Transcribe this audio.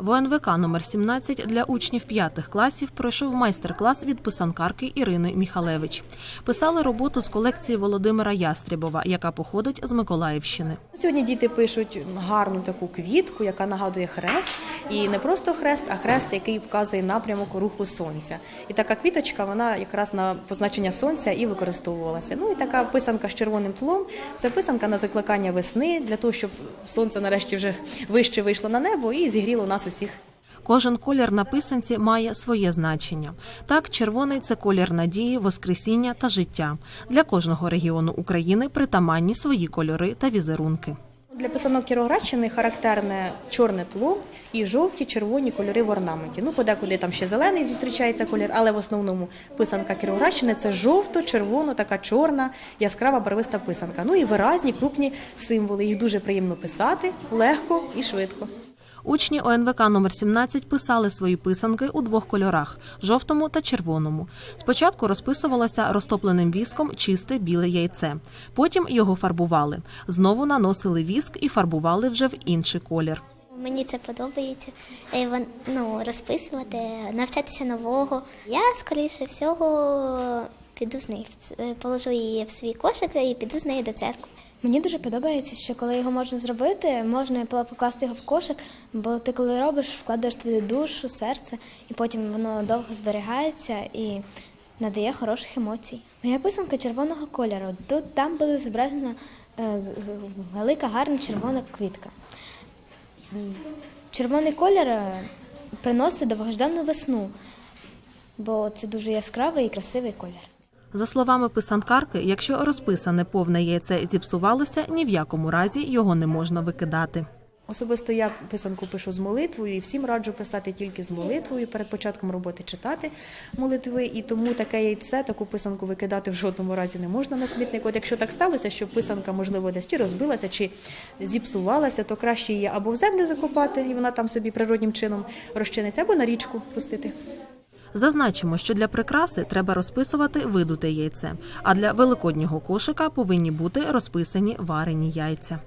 В ОНВК номер 17 для учнів п'ятих класів пройшов майстер-клас від писанкарки Ірини Міхалевич. Писали роботу з колекції Володимира Ястрібова, яка походить з Миколаївщини. Сьогодні діти пишуть гарну таку квітку, яка нагадує хрест, і не просто хрест, а хрест, який вказує напрямок руху сонця. І така квіточка, вона якраз на позначення сонця і використовувалася. Ну і така писанка з червоним тлом. Це писанка на закликання весни для того, щоб сонце нарешті вже вище вийшло на небо і зігріло нас усіх. Кожен колір на писанці має своє значення. Так, червоний це колір надії, воскресіння та життя. Для кожного регіону України притаманні свої кольори та візерунки. Для писанок Кіровоградщини характерне чорне тло і жовті, червоні кольори в орнаменті. Ну, подекуди там ще зелений зустрічається колір, але в основному писанка Кіровоградщини це жовто, червоно, така чорна, яскрава барвиста писанка. Ну і виразні, крупні символи. Їх дуже приємно писати, легко і швидко. Учні ОНВК номер 17 писали свої писанки у двох кольорах жовтому та червоному. Спочатку розписувалося розтопленим віском чисте біле яйце. Потім його фарбували. Знову наносили віск і фарбували вже в інший колір. Мені це подобається. Е, Ну, розписувати, навчатися нового. Я, скоріше всього, піду з нею. е, Положу її в свій кошик і піду з нею до церкви. Мені дуже подобається, що коли його можна зробити, можна покласти його в кошик, бо ти коли робиш, вкладаєш туди душу, серце, і потім воно довго зберігається і надає хороших емоцій. Моя писанка червоного кольору. Тут там буде зображена е, велика гарна червона квітка. Червоний колір е, приносить довгождану весну, бо це дуже яскравий і красивий колір. За словами писанкарки, якщо розписане повне яйце зіпсувалося, ні в якому разі його не можна викидати. Особисто я писанку пишу з молитвою і всім раджу писати тільки з молитвою перед початком роботи читати молитви. І тому таке яйце, таку писанку викидати в жодному разі не можна на смітник. От якщо так сталося, що писанка, можливо, десь розбилася, чи зіпсувалася, то краще її або в землю закопати, і вона там собі природнім чином розчиниться, або на річку пустити. Зазначимо, що для прикраси треба розписувати видуте яйце, а для великоднього кошика повинні бути розписані варені яйця.